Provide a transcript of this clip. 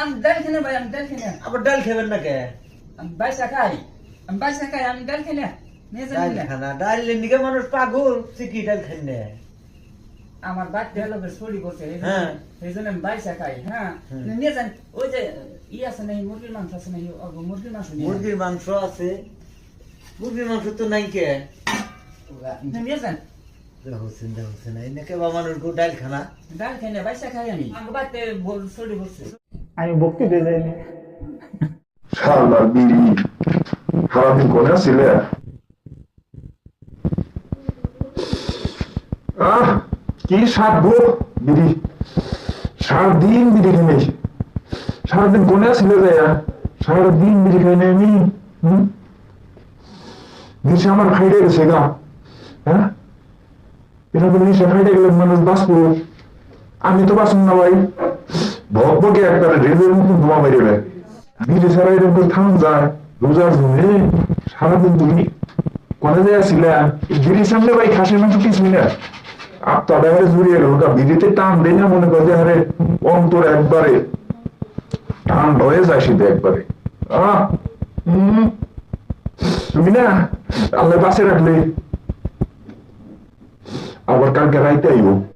আমি ডাল খেলে ভাই আমি ডাল খেলে আবার ডাল খাবেন না কে? আমি বাইসা খাই আমি বাইসা খাই আমি ডাল নিয়ে ডাল খানা ডাল নিকে মানুষ পাগল চিকি ডাল না? আমার বাড়িতে হলো চুরি করছে এই জন্য- হ্যাঁ। এই জন্য আমি বাইসা খাই হ্যাঁ। হুম। নিয়ে যান। ওই যে ই আছে নাই মুরগির মাংস আছে নাই মুরগির মাংস মুরগির মাংস আছে। মুরগির মাংস তো নাই কে? নিয়ে যান। হোসেন হোসেন এনেকে বা মানুষ গো ডাল খানা। ডাল খেলে বাইসা খাই আমি। আমার বল চুরি করছে। আমি বক্তৃতা যাইনি। বিড়ি। সারাদিন কোনে ছিলে। আহ, কি স্বাদ গো বিড়ি। সারাদিন বিড়ি সারাদিন কোনে ছিলে যে সারাদিন বিড়ি আমি। নিশা আমার খাইতে গেছে গা। হ্যাঁ? এটা তো নিশা খাইতে গেলে মানুষ বাঁচবো। আমি তো বাঁচুন না ভাই। ভকে একটা রেলের মতন ধোয়া মেরে বিড়ি ছাড়া এরকম করে থাম যায় রোজার জন্য সারাদিন তুমি কলেজে আসছিলে বিড়ির সামনে ভাই খাসির মাংস কিছু না জুড়িয়ে গেল বিড়িতে টান দেয় না মনে করে হারে অন্তর একবারে টান হয়ে যায় শীতে একবারে। আহ তুমি না আল্লাহ বাসে রাখলে। আবার কালকে রাইতে আইব।